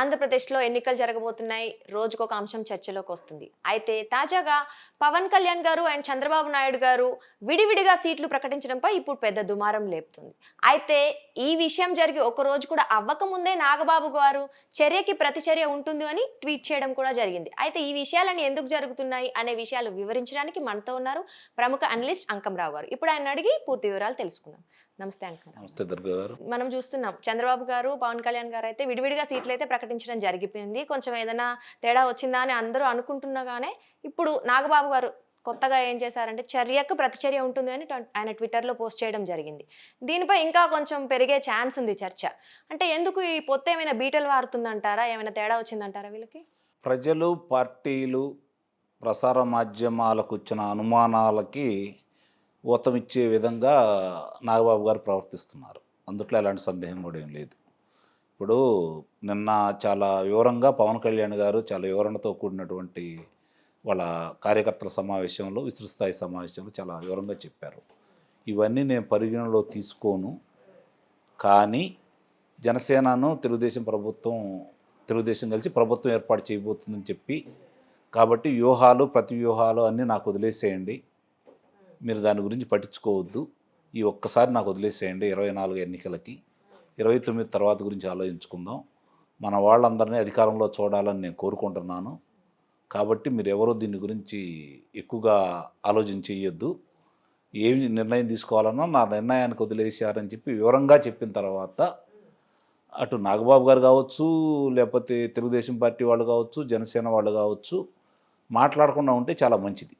ఆంధ్రప్రదేశ్లో ఎన్నికలు జరగబోతున్నాయి. రోజుకొక అంశం చర్చలోకి వస్తుంది. అయితే తాజాగా పవన్ కళ్యాణ్ గారు అండ్ చంద్రబాబు నాయుడు గారు విడివిడిగా సీట్లు ప్రకటించడంపై ఇప్పుడు పెద్ద దుమారం లేపుతుంది. అయితే ఈ విషయం జరిగి ఒక రోజు కూడా అవ్వకముందే నాగబాబు గారు చర్యకి ప్రతిచర్య ఉంటుంది అని ట్వీట్ చేయడం కూడా జరిగింది. అయితే ఈ విషయాలన్నీ ఎందుకు జరుగుతున్నాయి అనే విషయాలు వివరించడానికి మనతో ఉన్నారు ప్రముఖ అనలిస్ట్ అంకంరావు గారు. ఇప్పుడు ఆయన అడిగి పూర్తి వివరాలు తెలుసుకుందాం. నమస్తే అంకంరావు నమస్తే దుర్గా గారు. మనం చూస్తున్నాం చంద్రబాబు గారు పవన్ కళ్యాణ్ గారు అయితే విడివిడిగా సీట్లు అయితే ప్రకటించడం జరిగిపోయింది. కొంచెం ఏదైనా తేడా వచ్చిందా అని అందరూ అనుకుంటున్నగానే ఇప్పుడు నాగబాబు గారు కొత్తగా ఏం చేశారంటే చర్యకు ప్రతిచర్య ఉంటుంది అని ఆయన ట్విట్టర్లో పోస్ట్ చేయడం జరిగింది. దీనిపై ఇంకా కొంచెం పెరిగే ఛాన్స్ ఉంది చర్చ. అంటే ఎందుకు ఈ పొత్తు ఏమైనా బీటలు వారుతుందంటారా? ఏమైనా తేడా వచ్చిందంటారా వీళ్ళకి? ప్రజలు పార్టీలు ప్రసార మాధ్యమాలకు వచ్చిన అనుమానాలకి ఊతమిచ్చే విధంగా నాగబాబు గారు ప్రవర్తిస్తున్నారు. అందుట్లో ఎలాంటి సందేహం కూడా ఏం లేదు. ఇప్పుడు నిన్న చాలా వివరంగా పవన్ కళ్యాణ్ గారు చాలా వివరణతో కూడినటువంటి వాళ్ళ కార్యకర్తల సమావేశంలో విస్తృత స్థాయి సమావేశంలో చాలా వివరంగా చెప్పారు. ఇవన్నీ నేను పరిగణలో తీసుకోను. కానీ జనసేనను తెలుగుదేశం ప్రభుత్వం తెలుగుదేశం కలిసి ప్రభుత్వం ఏర్పాటు చేయబోతుందని చెప్పి కాబట్టి వ్యూహాలు ప్రతి వ్యూహాలు అన్నీ నాకు వదిలేసేయండి. మీరు దాని గురించి పట్టించుకోవద్దు. ఈ ఒక్కసారి నాకు వదిలేసేయండి ఇరవై నాలుగు ఎన్నికలకి. ఇరవై తొమ్మిది తర్వాత గురించి ఆలోచించుకుందాం. మన వాళ్ళందరినీ అధికారంలో చూడాలని నేను కోరుకుంటున్నాను. కాబట్టి మీరు ఎవరో దీని గురించి ఎక్కువగా ఆలోచన చేయొద్దు. ఏమి నిర్ణయం తీసుకోవాలన్నా నా నిర్ణయానికి వదిలేశారని చెప్పి వివరంగా చెప్పిన తర్వాత అటు నాగబాబు గారు కావచ్చు లేకపోతే తెలుగుదేశం పార్టీ వాళ్ళు కావచ్చు జనసేన వాళ్ళు కావచ్చు మాట్లాడకుండా ఉంటే చాలా మంచిది.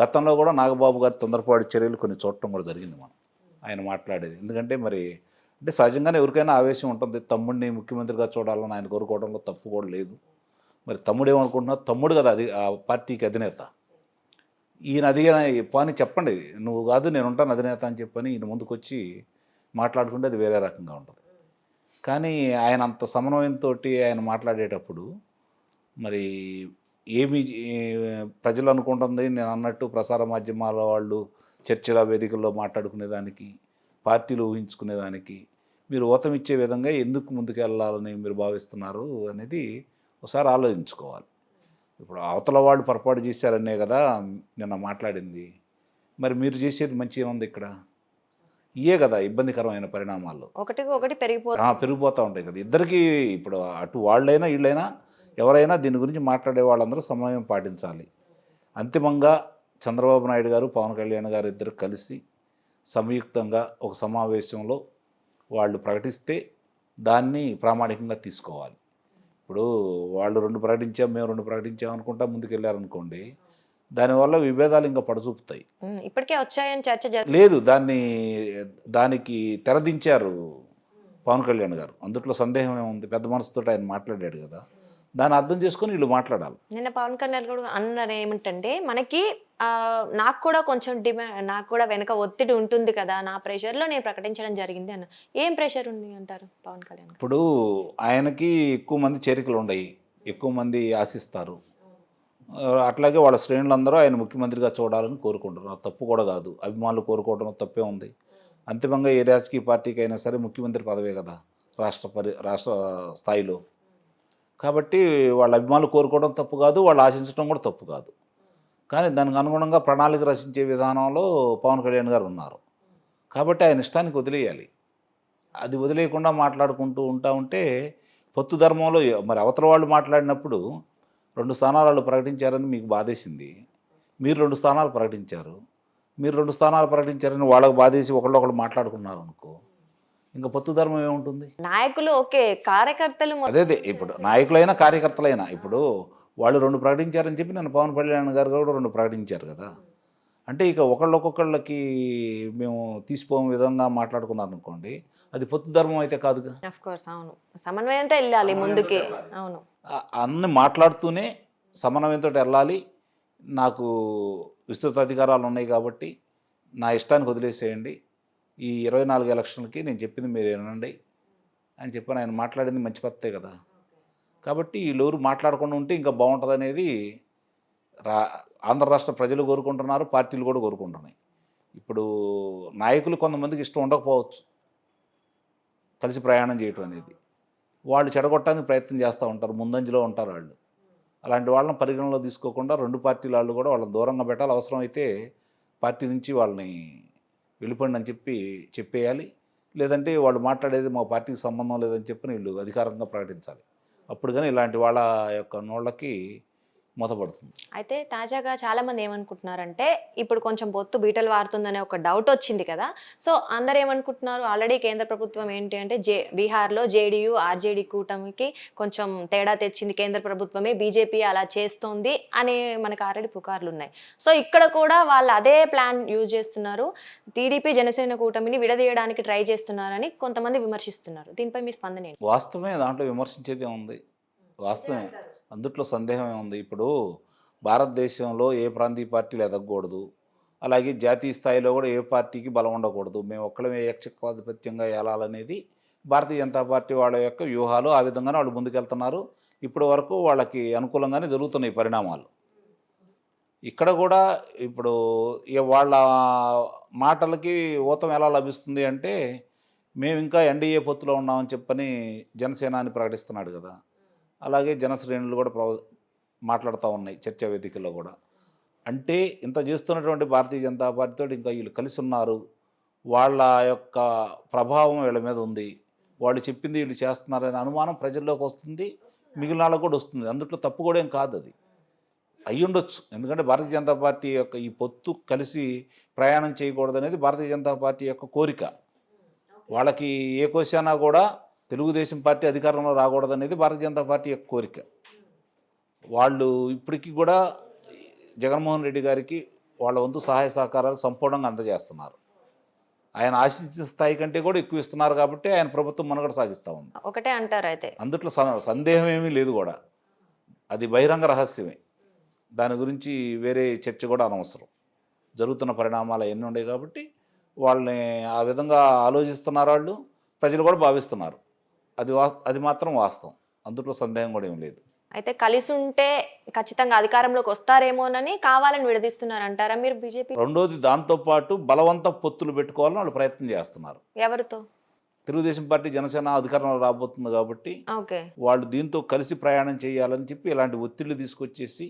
గతంలో కూడా నాగబాబు గారి తొందరపాటు చర్యలు కొన్ని చూడటం కూడా జరిగింది మనం. ఆయన మాట్లాడేది. ఎందుకంటే మరి అంటే సహజంగానే ఎవరికైనా ఆవేశం ఉంటుంది. తమ్ముడిని ముఖ్యమంత్రిగా చూడాలని ఆయన కోరుకోవడంలో తప్పు కూడా లేదు. మరి తమ్ముడు ఏమనుకుంటున్నా తమ్ముడు కదా అది ఆ పార్టీకి అధినేత. ఈయన అదిగా పాని చెప్పండి. నువ్వు కాదు నేను ఉంటాను అధినేత అని చెప్పని ఈయన ముందుకొచ్చి మాట్లాడుకుంటే అది వేరే రకంగా ఉంటుంది. కానీ ఆయన అంత సమన్వయంతో ఆయన మాట్లాడేటప్పుడు మరి ఏమి ప్రజలు అనుకుంటుంది? నేను అన్నట్టు ప్రసార మాధ్యమాల వాళ్ళు చర్చల వేదికల్లో మాట్లాడుకునేదానికి పార్టీలు ఊహించుకునేదానికి మీరు ఊతం ఇచ్చే విధంగా ఎందుకు ముందుకెళ్ళాలని మీరు భావిస్తున్నారు అనేది ఒకసారి ఆలోచించుకోవాలి. ఇప్పుడు అవతల వాళ్ళు పొరపాటు చేశారనే కదా నిన్న మాట్లాడింది. మరి మీరు చేసేది మంచి ఏముంది ఇక్కడ? ఇయే కదా ఇబ్బందికరమైన పరిణామాలు. ఒకటికి ఒకటి పెరిగిపోతుంది ఆ, పెరిగిపోతూ ఉంటాయి కదా. ఇద్దరికి ఇప్పుడు అటు వాళ్ళైనా వీళ్ళైనా ఎవరైనా దీని గురించి మాట్లాడే వాళ్ళందరూ సమన్వయం పాటించాలి. అంతిమంగా చంద్రబాబు నాయుడు గారు పవన్ కళ్యాణ్ గారు ఇద్దరు కలిసి సంయుక్తంగా ఒక సమావేశంలో వాళ్ళు ప్రకటిస్తే దాన్ని ప్రామాణికంగా తీసుకోవాలి. ఇప్పుడు వాళ్ళు రెండు ప్రకటించాం మేము రెండు ప్రకటించాం అనుకుంటా ముందుకెళ్ళారనుకోండి దానివల్ల విభేదాలు ఇంకా పడచూపుతాయి. ఇప్పటికే వచ్చాయని చర్చ లేదు దాన్ని దానికి తెరదించారు పవన్ కళ్యాణ్ గారు. అందుట్లో సందేహం ఏముంది? పెద్ద మనసుతో ఆయన మాట్లాడాడు కదా. దాన్ని అర్థం చేసుకొని వీళ్ళు మాట్లాడాలి. నిన్న పవన్ కళ్యాణ్ కూడా అన్నారు ఏమిటంటే మనకి నాకు కూడా కొంచెం డిమాండ్ నాకు కూడా వెనక ఒత్తిడి ఉంటుంది కదా నా ప్రెషర్లో నేను ప్రకటించడం జరిగింది అన్న. ఏం ప్రెషర్ ఉంది అంటారు పవన్ కళ్యాణ్? ఇప్పుడు ఆయనకి ఎక్కువ మంది చేరికలు ఉన్నాయి. ఎక్కువ మంది ఆశిస్తారు. అట్లాగే వాళ్ళ శ్రేణులందరూ ఆయన ముఖ్యమంత్రిగా చూడాలని కోరుకుంటున్నారు. తప్పు కూడా కాదు. అభిమానులు కోరుకోవడం తప్పే ఉంది. అంతిమంగా ఏ రాజకీయ పార్టీకి అయినా సరే ముఖ్యమంత్రి పదవే కదా రాష్ట్ర పరి రాష్ట్ర స్థాయిలో. కాబట్టి వాళ్ళ అభిమానులు కోరుకోవడం తప్పు కాదు వాళ్ళు ఆశించడం కూడా తప్పు కాదు. కానీ దానికి అనుగుణంగా ప్రణాళిక రచించే విధానంలో పవన్ కళ్యాణ్ గారు ఉన్నారు. కాబట్టి ఆయన ఇష్టానికి వదిలేయాలి. అది వదిలేయకుండా మాట్లాడుకుంటూ ఉంటా ఉంటే పొత్తు ధర్మంలో మరి అవతల వాళ్ళు మాట్లాడినప్పుడు రెండు స్థానాలు వాళ్ళు ప్రకటించారని మీకు బాధేసింది. మీరు రెండు స్థానాలు ప్రకటించారు. మీరు రెండు స్థానాలు ప్రకటించారని వాళ్ళకి బాధేసి ఒకళ్ళొకళ్ళు మాట్లాడుకున్నారు అనుకో ఇంకా పొత్తు ధర్మం ఏముంటుంది? నాయకులు ఓకే కార్యకర్తలు మొ- అదే అదే ఇప్పుడు నాయకులైనా కార్యకర్తలైనా ఇప్పుడు వాళ్ళు రెండు ప్రకటించారని చెప్పి నన్ను పవన్ కళ్యాణ్ గారు కూడా రెండు ప్రకటించారు కదా. అంటే ఇక ఒకళ్ళొక్కొక్కళ్ళకి మేము తీసిపోం విధంగా మాట్లాడుకున్నారు అనుకోండి అది పొత్తు ధర్మం అయితే కాదుగా. అవును. సమన్వయంతో వెళ్ళాలి ముందుకి. అవును. అన్ని మాట్లాడుతూనే సమన్వయంతో వెళ్ళాలి. నాకు విస్తృత అధికారాలు ఉన్నాయి కాబట్టి నా ఇష్టానికి వదిలేసేయండి. ఈ ఇరవై నాలుగు ఎలక్షన్లకి నేను చెప్పింది మీరు వినండి అని చెప్పాను ఆయన మాట్లాడింది మంచి పత్తే కదా. కాబట్టి వీళ్ళెవరు మాట్లాడకుండా ఉంటే ఇంకా బాగుంటుంది అనేది రా ఆంధ్ర రాష్ట్ర ప్రజలు కోరుకుంటున్నారు పార్టీలు కూడా కోరుకుంటున్నాయి. ఇప్పుడు నాయకులు కొంతమందికి ఇష్టం ఉండకపోవచ్చు. కలిసి ప్రయాణం చేయటం అనేది. వాళ్ళు చెడగొట్టడానికి ప్రయత్నం చేస్తూ ఉంటారు ముందంజలో ఉంటారు వాళ్ళు. అలాంటి వాళ్ళని పరిగణలో తీసుకోకుండా రెండు పార్టీల వాళ్ళు కూడా వాళ్ళని దూరంగా పెట్టాలి. అవసరం అయితే పార్టీ నుంచి వాళ్ళని వెళ్ళిపోండి అని చెప్పి చెప్పేయాలి. లేదంటే వాళ్ళు మాట్లాడేది మా పార్టీకి సంబంధం లేదని చెప్పి వీళ్ళు అధికారంగా ప్రకటించాలి. అప్పుడు కానీ ఇలాంటి వాళ్ళ యొక్క నోళ్ళకి మూతపడుతుంది అయితే తాజాగా చాలా మంది ఏమనుకుంటున్నారంటే ఇప్పుడు కొంచెం పొత్తు బీటలు వారుతుందనే ఒక డౌట్ వచ్చింది కదా. సో అందరు ఏమనుకుంటున్నారు? ఆల్రెడీ కేంద్ర ప్రభుత్వం ఏంటి అంటే జే బీహార్లో జేడీయూ ఆర్జేడీ కూటమికి కొంచెం తేడా తెచ్చింది. కేంద్ర ప్రభుత్వమే బీజేపీ అలా చేస్తోంది అని మనకు ఆల్రెడీ పుకార్లు ఉన్నాయి సో ఇక్కడ కూడా వాళ్ళు అదే ప్లాన్ యూజ్ చేస్తున్నారు. టీడీపీ జనసేన కూటమిని విడదీయడానికి ట్రై చేస్తున్నారని కొంతమంది విమర్శిస్తున్నారు. దీనిపై మీ స్పందన వాస్తవమే దాంట్లో విమర్శించేది ఉంది వాస్తవమే. అందుట్లో సందేహమే ఉంది. ఇప్పుడు భారతదేశంలో ఏ ప్రాంతీయ పార్టీలు ఎదగకూడదు. అలాగే జాతీయ స్థాయిలో కూడా ఏ పార్టీకి బలం ఉండకూడదు. మేము ఒక్కడమే ఏకచక్రాధిపత్యంగా వెళ్ళాలనేది భారతీయ జనతా పార్టీ వాళ్ళ యొక్క వ్యూహాలు. ఆ విధంగానే వాళ్ళు ముందుకెళ్తున్నారు. ఇప్పటి వరకు వాళ్ళకి అనుకూలంగానే జరుగుతున్నాయి పరిణామాలు. ఇక్కడ కూడా ఇప్పుడు వాళ్ళ మాటలకి ఊతం ఎలా లభిస్తుంది అంటే మేము ఇంకా ఎన్డీఏ పొత్తులో ఉన్నామని చెప్పని జనసేనాని ప్రకటిస్తున్నాడు కదా. అలాగే జనశ్రేణులు కూడా ప్రవ మాట్లాడుతూ ఉన్నాయి చర్చా వేదికల్లో కూడా. అంటే ఇంత చేస్తున్నటువంటి భారతీయ జనతా పార్టీతో ఇంకా వీళ్ళు కలిసి ఉన్నారు. వాళ్ళ యొక్క ప్రభావం వీళ్ళ మీద ఉంది. వాళ్ళు చెప్పింది వీళ్ళు చేస్తున్నారనే అనుమానం ప్రజల్లోకి వస్తుంది. మిగిలిన వాళ్ళకు కూడా వస్తుంది. అందుట్లో తప్పు కూడా ఏం కాదు అది. అయి ఉండొచ్చు. ఎందుకంటే భారతీయ జనతా పార్టీ యొక్క ఈ పొత్తు కలిసి ప్రయాణం చేయకూడదు అనేది భారతీయ జనతా పార్టీ యొక్క కోరిక. వాళ్ళకి ఏ కోశానా కూడా తెలుగుదేశం పార్టీ అధికారంలో రాకూడదు అనేది భారతీయ జనతా పార్టీ యొక్క కోరిక. వాళ్ళు ఇప్పటికీ కూడా జగన్మోహన్ రెడ్డి గారికి వాళ్ళ వంతు సహాయ సహకారాలు సంపూర్ణంగా అందజేస్తున్నారు. ఆయన ఆశించిన స్థాయి కంటే కూడా ఎక్కువ ఇస్తున్నారు కాబట్టి ఆయన ప్రభుత్వం మనుగడ సాగిస్తూ ఉంది. ఒకటే అంటారు అయితే. అందుట్లో సందేహం ఏమీ లేదు కూడా. అది బహిరంగ రహస్యమే. దాని గురించి వేరే చర్చ కూడా అనవసరం. జరుగుతున్న పరిణామాలు ఎన్ని ఉన్నాయి కాబట్టి వాళ్ళని ఆ విధంగా ఆలోచిస్తున్నారు వాళ్ళు ప్రజలు కూడా భావిస్తున్నారు. అది అది మాత్రం వాస్తవం. అందుట్లో సందేహం కూడా ఏం లేదు. అయితే కలిసి ఉంటే ఖచ్చితంగా అధికారంలోకి వస్తారేమోనని కావాలని విడదీస్తున్నారు అంటారా మీరు బీజేపీ? రెండోది దాంతో పాటు బలవంత పొత్తులు పెట్టుకోవాలని వాళ్ళు ప్రయత్నం చేస్తున్నారు. ఎవరితో? తెలుగుదేశం పార్టీ జనసేన అధికారంలో రాబోతుంది కాబట్టి వాళ్ళు దీంతో కలిసి ప్రయాణం చేయాలని చెప్పి ఇలాంటి ఒత్తిళ్ళు తీసుకొచ్చేసి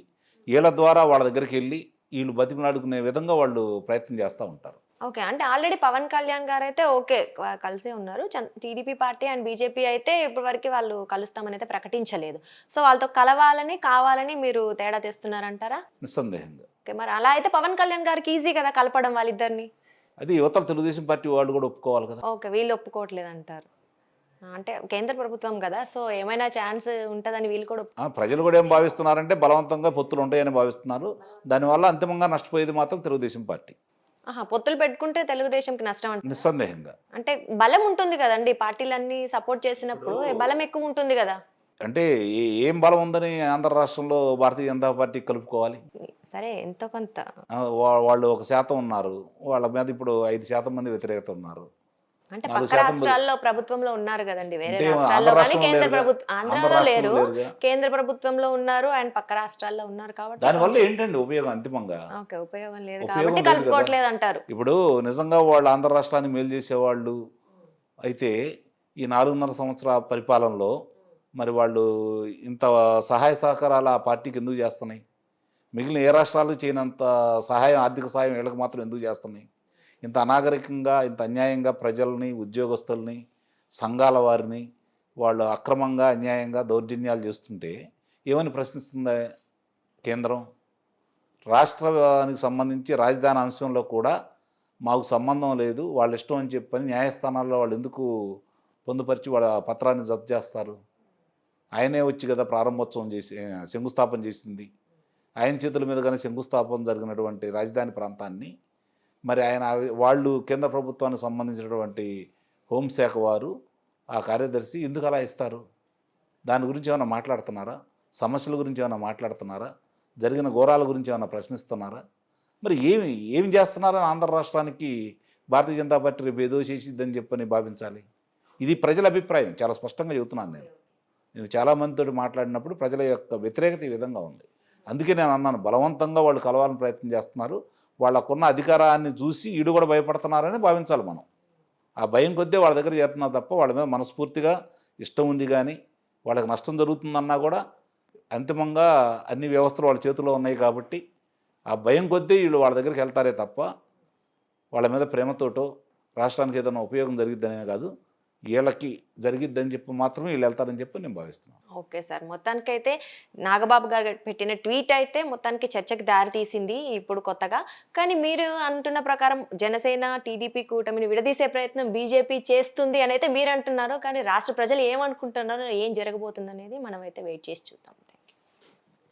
వీళ్ళ ద్వారా వాళ్ళ దగ్గరికి వెళ్ళి వీళ్ళు బతిమలాడుకునే విధంగా వాళ్ళు ప్రయత్నం చేస్తూ ఉంటారు. ఓకే. అంటే ఆల్రెడీ పవన్ కళ్యాణ్ గారు అయితే ఓకే కలిసే ఉన్నారు. టీడీపీ పార్టీ అండ్ బీజేపీ అయితే ఇప్పటివరకు వాళ్ళు కలుస్తామని అయితే ప్రకటించలేదు. సో వాళ్ళతో కలవాలని కావాలని మీరు తేడా తెస్తున్నారంటారా? నిస్సందేహంగా. ఓకే. మరి అలా అయితే పవన్ కళ్యాణ్ గారికి ఈజీ కదా కలపడం వాళ్ళిద్దరిని? అది యువతల తెలుగుదేశం పార్టీ వాళ్ళు కూడా ఒప్పుకోవాలి కదా. ఓకే. వీళ్ళు ఒప్పుకోవట్లేదు అంటారు అంటే కేంద్ర ప్రభుత్వం కదా. సో ఏమైనా ఛాన్స్ ఉంటుందని వీళ్ళు కూడా ఆ, ప్రజలు కూడా ఏం భావిస్తున్నారంటే బలవంతంగా పొత్తులు ఉంటాయని భావిస్తున్నారు. దానివల్ల అంతిమంగా నష్టపోయేది మాత్రం తెలుగుదేశం పార్టీ. ఆహా పొత్తులు పెట్టుకుంటే తెలుగుదేశంకి నష్టం అంట నిస్సందేహంగా. అంటే బలం ఉంటుంది కదండి పార్టీలన్నీ సపోర్ట్ చేసినప్పుడు బలం ఎక్కువ ఉంటుంది కదా. అంటే ఏ- బలం ఉందని ఆంధ్ర రాష్ట్రంలో భారతీయ జనతా పార్టీ కలుపుకోవాలి? సరే ఎంతో కొంత. వాళ్ళు ఒక శాతం ఉన్నారు వాళ్ళ మీద ఇప్పుడు ఐదు శాతం మంది వ్యతిరేకత ఉన్నారు. అంటే పక్క రాష్ట్రాల్లో ప్రభుత్వంలో ఉన్నారు కదండి వేరే రాష్ట్రాల్లో కానీ రాష్ట్రంలో కేంద్ర. ప్రభుత్వం ఆంధ్ర ఆంధ్రాలో లేరు రాష్ట్రంలో. కేంద్ర ప్రభుత్వంలో ఉన్నారు అండ్ పక్క రాష్ట్రాల్లో ఉన్నారు కాబట్టి దానివల్ల ఏంటండి ఉపయోగం అంతిమంగా ఓకే ఉపయోగం లేదు కాబట్టి. కలుపుకోవట్లేదు అంటారు ఇప్పుడు నిజంగా వాళ్ళు ఆంధ్ర రాష్ట్రాన్ని మేలు చేసేవాళ్ళు అయితే ఈ నాలుగున్నర సంవత్సరాల పరిపాలనలో మరి వాళ్ళు ఇంత సహాయ సహకారాలు ఆ పార్టీకి ఎందుకు చేస్తున్నాయి మిగిలిన ఏ రాష్ట్రాలకు చేయనంత సహాయం ఆర్థిక సహాయం వీళ్ళకి మాత్రం ఎందుకు చేస్తున్నాయి ఇంత అనాగరికంగా ఇంత అన్యాయంగా ప్రజల్ని ఉద్యోగస్తుల్ని సంఘాల వారిని వాళ్ళు అక్రమంగా అన్యాయంగా దౌర్జన్యాలు చేస్తుంటే ఏమని ప్రశ్నిస్తుందా కేంద్రం? రాష్ట్రానికి సంబంధించి రాజధాని అంశంలో కూడా మాకు సంబంధం లేదు వాళ్ళ ఇష్టం అని చెప్పని న్యాయస్థానాల్లో వాళ్ళు ఎందుకు పొందుపరిచి వాళ్ళ పత్రాన్ని జప్తు చేస్తారు? ఆయనే వచ్చి కదా ప్రారంభోత్సవం చేసి శంకుస్థాపన చేసింది. ఆయన చేతుల మీద కానీ శంకుస్థాపన జరిగినటువంటి రాజధాని ప్రాంతాన్ని మరి ఆయన వాళ్ళు కేంద్ర ప్రభుత్వానికి సంబంధించినటువంటి హోంశాఖ వారు ఆ కార్యదర్శి ఎందుకు అలా ఇస్తారు? దాని గురించి ఏమైనా మాట్లాడుతున్నారా? సమస్యల గురించి ఏమైనా మాట్లాడుతున్నారా? జరిగిన ఘోరాల గురించి ఏమైనా ప్రశ్నిస్తున్నారా? మరి ఏమి ఏమి చేస్తున్నారని ఆంధ్ర రాష్ట్రానికి భారతీయ జనతా పార్టీ రేపు ఏదో చేసిద్దని చెప్పని భావించాలి. ఇది ప్రజల అభిప్రాయం చాలా స్పష్టంగా చెబుతున్నాను నేను. నేను చాలామందితో మాట్లాడినప్పుడు ప్రజల యొక్క వ్యతిరేకత ఈ విధంగా ఉంది. అందుకే నేను అన్నాను బలవంతంగా వాళ్ళు కలవాలని ప్రయత్నం చేస్తున్నారు. వాళ్ళకున్న అధికారాన్ని చూసి ఈడు కూడా భయపడుతున్నారని భావించాలి మనం. ఆ భయం కొద్దీ వాళ్ళ దగ్గర చేస్తున్నారు తప్ప వాళ్ళ మీద మనస్ఫూర్తిగా ఇష్టం ఉంది కానీ వాళ్ళకి నష్టం జరుగుతుందన్నా కూడా అంతిమంగా అన్ని వ్యవస్థలు వాళ్ళ చేతిలో ఉన్నాయి కాబట్టి ఆ భయం కొద్దీ వీళ్ళు వాళ్ళ దగ్గరికి వెళ్తారే తప్ప వాళ్ళ మీద ప్రేమతోటో రాష్ట్రానికి ఏదైనా ఉపయోగం జరిగిద్దనే కాదు. వీళ్ళకి జరిగిద్దని చెప్పి మాత్రమే వీళ్ళు వెళ్తారని చెప్పి నేను భావిస్తున్నాను. Okay sir. మొత్తానికి అయితే నాగబాబు గారు పెట్టిన ట్వీట్ అయితే మొత్తానికి చర్చకి దారి తీసింది ఇప్పుడు కొత్తగా. కానీ మీరు అంటున్న ప్రకారం జనసేన టీడీపీ కూటమిని విడదీసే ప్రయత్నం బీజేపీ చేస్తుంది అని అయితే మీరు అంటున్నారు. కానీ రాష్ట్ర ప్రజలు ఏమనుకుంటున్నారో ఏం జరగబోతుంది అనేది మనం అయితే వెయిట్ చేసి చూద్దాం